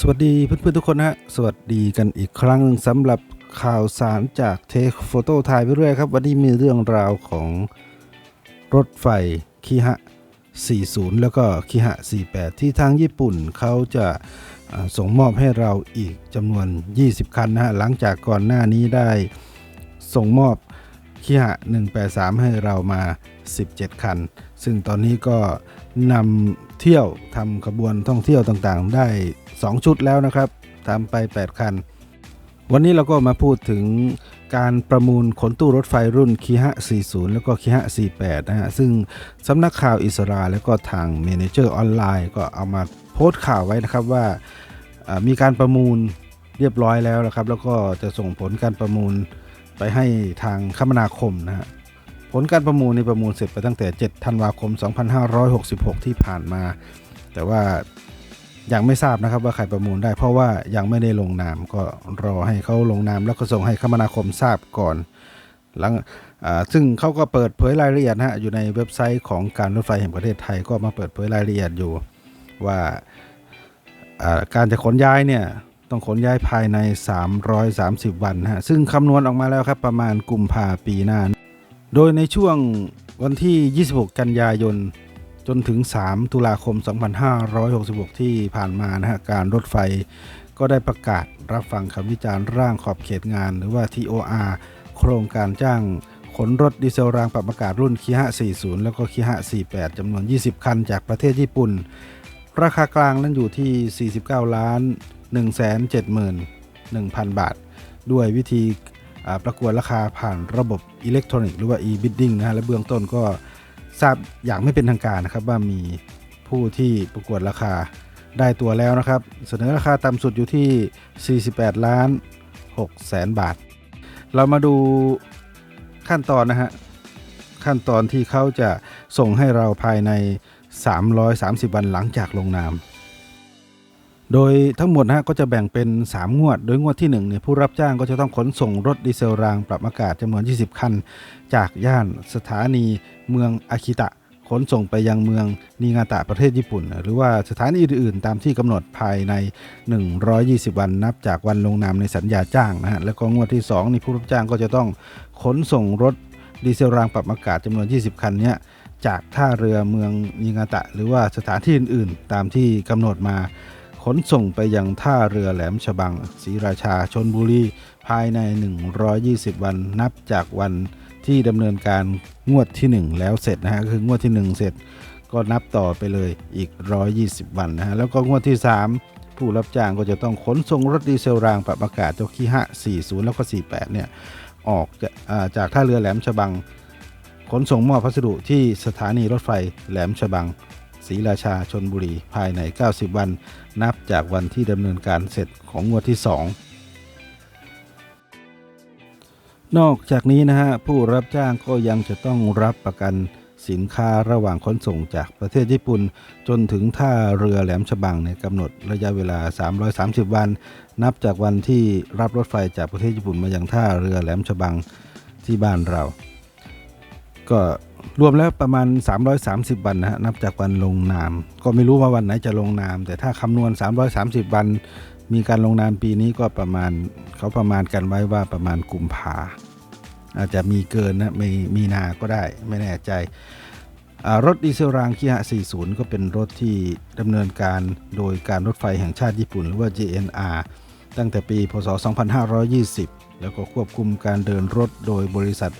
สวัสดีเพื่อนๆทุกคนนะฮะ สวัสดีกันอีกครั้งสำหรับข่าวสารจากเทคโฟโต้ถ่ายไปเรื่อยครับ วันนี้มีเรื่องราวของรถไฟคิฮะ 40 แล้วก็คิฮะ 48 ที่ทางญี่ปุ่นเขาจะส่งมอบให้เราอีกจำนวน 20 คันนะฮะ หลังจากก่อนหน้านี้ได้ส่งมอบคิฮะ 183 ให้เรามา 17 คัน ซึ่งตอนนี้ก็ นำเที่ยวทำขบวนท่องเที่ยวต่างๆ ได้ 2 ชุดแล้วนะครับทำไป 8 คัน วันนี้เราก็มาพูดถึงการประมูลขนตู้รถไฟรุ่นคีฮะ40 แล้วก็คีฮะ48 นะฮะ ซึ่งสำนักข่าวอิสราแล้วก็ทางเมเนเจอร์ออนไลน์ก็เอามาโพสต์ข่าวไว้นะครับว่าอ่ามีการประมูลเรียบร้อยแล้วนะครับ แล้วก็จะส่งผลการประมูลไปให้ทางคมนาคมนะฮะ ผลการประมูลในประมูลเสร็จไปตั้งแต่ 7 ธันวาคม 2566 ที่ผ่านมา แต่ว่ายังไม่ทราบนะครับว่าใครประมูลได้เพราะว่ายังไม่ได้ลงนามก็รอให้เขาลงนามแล้วก็ส่งให้คมนาคมทราบก่อนหลังซึ่งเขาก็เปิดเผยรายละเอียดฮะอยู่ในเว็บไซต์ของการรถไฟแห่งประเทศไทยก็มาเปิดเผยรายละเอียดอยู่ว่าการจะขนย้ายเนี่ยต้องขนย้ายภายใน 330 วันฮะซึ่งคำนวณออกมาแล้วครับประมาณกุมภาปีหน้า โดยในช่วงวันที่ 26 กันยายน จนถึง 3 ตุลาคม 2566 ที่ผ่านมานะฮะการรถไฟก็ได้ประกาศรับฟังคำวิจารณ์ร่างขอบเขตงาน หรือว่า TOR โครงการจ้างขนรถดีเซลรางปรับอากาศรุ่นคิฮะ40 แล้วก็คิฮะ48จำนวน 20 คันจากประเทศญี่ปุ่น ราคากลางนั้นอยู่ที่ 49 ล้าน 171,000บาท ด้วยวิธีประกวดราคาผ่านระบบ อิเล็กทรอนิกส์หรือว่า e-bidding นะฮะและเบื้องต้นก็ทราบอย่างไม่เป็นทางการนะครับ ว่ามีผู้ที่ประกวดราคาได้ตัวแล้วนะครับ เสนอราคาต่ำสุดอยู่ที่ 48 ล้าน6แสนบาท เรามาดูขั้นตอนนะฮะ ขั้นตอนที่เขาจะส่งให้เราภายใน 330 วันหลังจากลงนาม โดยทั้งหมดนะฮะก็จะแบ่งเป็น 3 งวด โดยงวดที่1เนี่ยผู้รับจ้างก็จะต้องขนส่งรถดีเซลรางปรับอากาศจำนวน 20 คัน จากย่านสถานีเมืองอาคิตะ ขนส่งไปยังเมืองนิงาตะประเทศญี่ปุ่น หรือว่าสถานีอื่นๆ ตามที่กำหนดภายใน 120 วันนับจากวันลงนามในสัญญาจ้างนะฮะแล้วก็งวดที่2นี่ผู้รับจ้างก็จะต้องขนส่งรถดีเซลรางปรับอากาศจำนวน 20 คันเนี้ยจากท่าเรือเมืองนิงาตะ หรือว่าสถานที่อื่นๆ ตามที่กำหนดมา ส่งไปยังท่าเรือแหลมฉบังศรีราชาชนบุรีภายใน 120 วันนับจากวันที่ดำเนินการงวดที่ 1 แล้วเสร็จนะฮะคืองวดที่ 1 เสร็จก็นับต่อไปเลยอีก 120 วันนะฮะแล้วก็งวดที่ 3 ผู้รับจ้างก็จะต้องขนส่งรถดีเซลรางปรับอากาศเจ้าขี้ฮะ40 แล้วก็ 48 เนี่ยออกจากจากท่าเรือแหลมฉบัง ขนส่งมอบพัสดุที่สถานีรถไฟแหลมฉบัง ศรีราชาชนบุรีภายใน 90 วัน นับจากวันที่ดำเนินการเสร็จของงวดที่ 2 นอกจากนี้นะฮะผู้รับจ้างก็ยังจะต้องรับประกันสินค้าระหว่างขนส่งจากประเทศญี่ปุ่น จนถึงท่าเรือแหลมฉบังในกำหนดระยะเวลา 330 วัน นับจากวันที่รับรถไฟจากประเทศญี่ปุ่นมายังท่าเรือแหลมฉบังที่บ้านเรา ก็รวมแล้วประมาณ 330 วันนะฮะนับจากวันลงนาม ก็ไม่รู้ว่าวันไหนจะลงนาม แต่ถ้าคำนวณ 330 วัน มีการลงนามปีนี้ก็ประมาณเขาประมาณกันไว้ว่าประมาณกุมภาอาจจะมีเกินนะมีมีนาก็ได้ไม่แน่ใจรถดีเซลรางคิฮะ 40 ก็เป็นรถที่ดำเนินการโดยการรถไฟแห่งชาติญี่ปุ่น หรือว่า JNR ตั้งแต่ปี พศ 2520 แล้วก็ควบคุมการเดินรถโดยบริษัท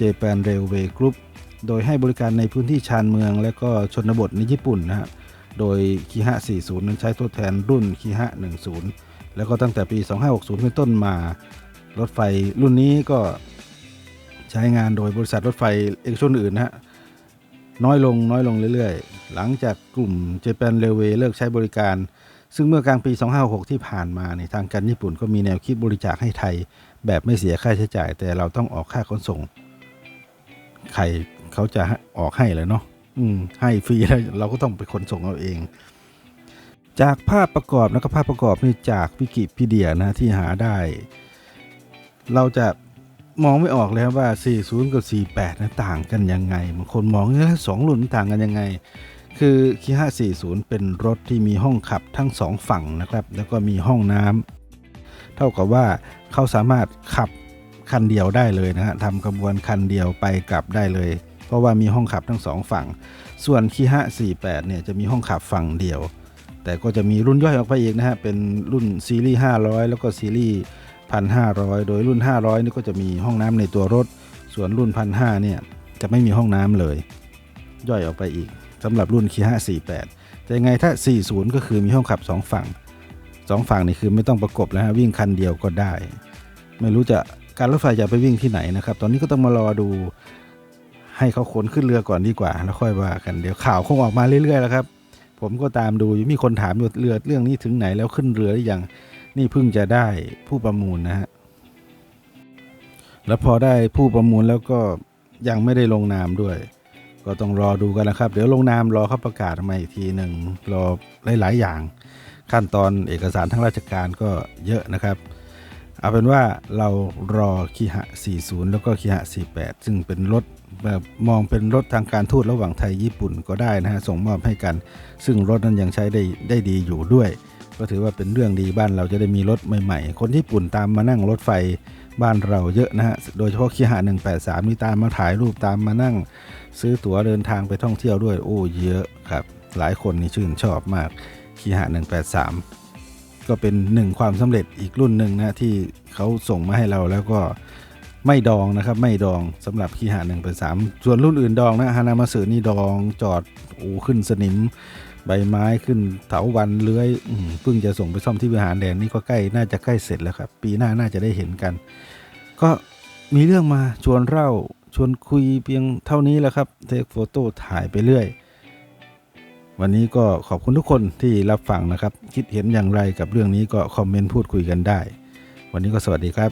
Japan Railway Group โดยให้บริการในพื้นที่ชานเมือง และก็ชนบทในญี่ปุ่นนะฮะ โดยคีฮะ 40 นั้นใช้ทดแทนรุ่นคีฮะ 10 แล้วก็ตั้งแต่ปี 2560 เป็นต้นมา รถไฟรุ่นนี้ก็ใช้งานโดยบริษัทรถไฟเอกชนอื่นนะฮะ น้อยลงน้อยลงเรื่อยๆ หลังจากกลุ่ม Japan Railway เลิกใช้บริการ ซึ่งเมื่อกลางปี 2566ที่ผ่านมาในยทางการญี่ปุ่นก็มีแนวคิดบริจาคให้ไทย แบบไม่เสียค่าใช้จ่าย แต่เราต้องออกค่าขนส่ง ใครเขาจะออกให้เลยเนาะอืมให้ฟรีแล้วเราก็ต้องไปขนส่งเอาเอง จากภาพประกอบนะครับภาพประกอบนี่จากวิกิพีเดียนะที่หาได้ เราจะมองไม่ออกเลยครับว่า 40 กับ 48นะต่างกันยังไงบางคนมองว่าสองรุ่นต่างกันยังไง คือคีห้า40 เป็นรถที่มีห้องขับทั้งสองฝั่งนะครับ แล้วก็มีห้องน้ำเท่ากับว่าเขาสามารถขับ คันเดียวได้เลยนะฮะทำกระบวนคันเดียวไปกลับได้เลย เพราะว่ามีห้องขับทั้งสองฝั่ง ส่วนคีห้า48เนี่ยจะมีห้องขับฝั่งเดียว แต่ก็จะมีรุ่นย่อยออกไปอีกนะฮะเป็นรุ่นซีรีส์500 แล้วก็ซีรีส์1,500 โดยรุ่น 500นี่ก็จะมีห้องน้ำในตัวรถ ส่วนรุ่น 1,500เนี่ยจะไม่มีห้องน้ำเลย ย่อยออกไปอีกสำหรับรุ่นคี548แต่ยังไงถ้า 40 ก็คือมีห้องขับ 2 ฝั่ง 2 ฝั่งนี่คือไม่ต้องประกบแล้วฮะวิ่งคันเดียวก็ได้ ไม่รู้จะ การรถไฟจะไปวิ่งที่ไหนนะครับ ตอนนี้ก็ต้องมารอดูให้เขาขนขึ้นเรือก่อนดีกว่า แล้วค่อยว่ากันเดี๋ยวข่าวคงออกมาเรื่อยๆแล้วครับ ผมก็ตามดูมีคนถามอยู่เรือเรื่องนี้ถึงไหนแล้วขึ้นเรือหรือยังนี่เพิ่งจะได้ผู้ประมูลนะฮะแล้วพอได้ผู้ประมูลแล้วก็ยังไม่ได้ลงนามด้วย ก็ต้องรอดูกันนะครับ เดี๋ยวลงนามรอเขาประกาศมาอีกทีหนึ่งรอหลาย ๆ อย่าง ขั้นตอนเอกสารทั้งราชการก็เยอะนะครับ เอาเป็นว่าเรารอคีหะ 40 แล้วก็คีหะ 48 ซึ่งเป็นรถแบบมองเป็นรถทางการทูตระหว่างไทยญี่ปุ่นก็ได้นะฮะส่งมอบให้กัน ซึ่งรถนั้นยังใช้ได้ได้ดีอยู่ด้วย ก็ถือว่าเป็นเรื่องดีบ้านเราจะได้มีรถใหม่ๆ คนญี่ปุ่นตามมานั่งรถไฟบ้านเราเยอะนะฮะ โดยเฉพาะคีหะ 183 นี่ตามมาถ่ายรูปตามมานั่ง ซื้อตั๋วเดินทางไปท่องเที่ยวด้วยโอ้เยอะครับหลายคนนี่ชื่นชอบมากคีหะ 183 ก็เป็นหนึ่งความสำเร็จอีกรุ่นหนึ่งนะที่เขาส่งมาให้เราแล้วก็ไม่ดองนะครับ ไม่ดองสำหรับคีหะ1เป็น3ส่วนรุ่นอื่นดองนะฮานามาสึนี่ดองจอดอ้ขึ้นสนิม ใบไม้ขึ้นเถาวันเลื้อยเพิ่งจะส่งไปซ่อมที่วิหารแดงนี่ก็ใกล้น่าจะใกล้เสร็จแล้วครับ ปีหน้าน่าจะได้เห็นกัน ก็มีเรื่องมาชวนเล่าชวนคุยเพียงเท่านี้แหละครับเทคโฟโต้ถ่ายไปเรื่อย วันนี้ก็ขอบคุณทุกคนที่รับฟังนะครับ คิดเห็นอย่างไรกับเรื่องนี้ก็คอมเมนต์พูดคุยกันได้ วันนี้ก็สวัสดีครับ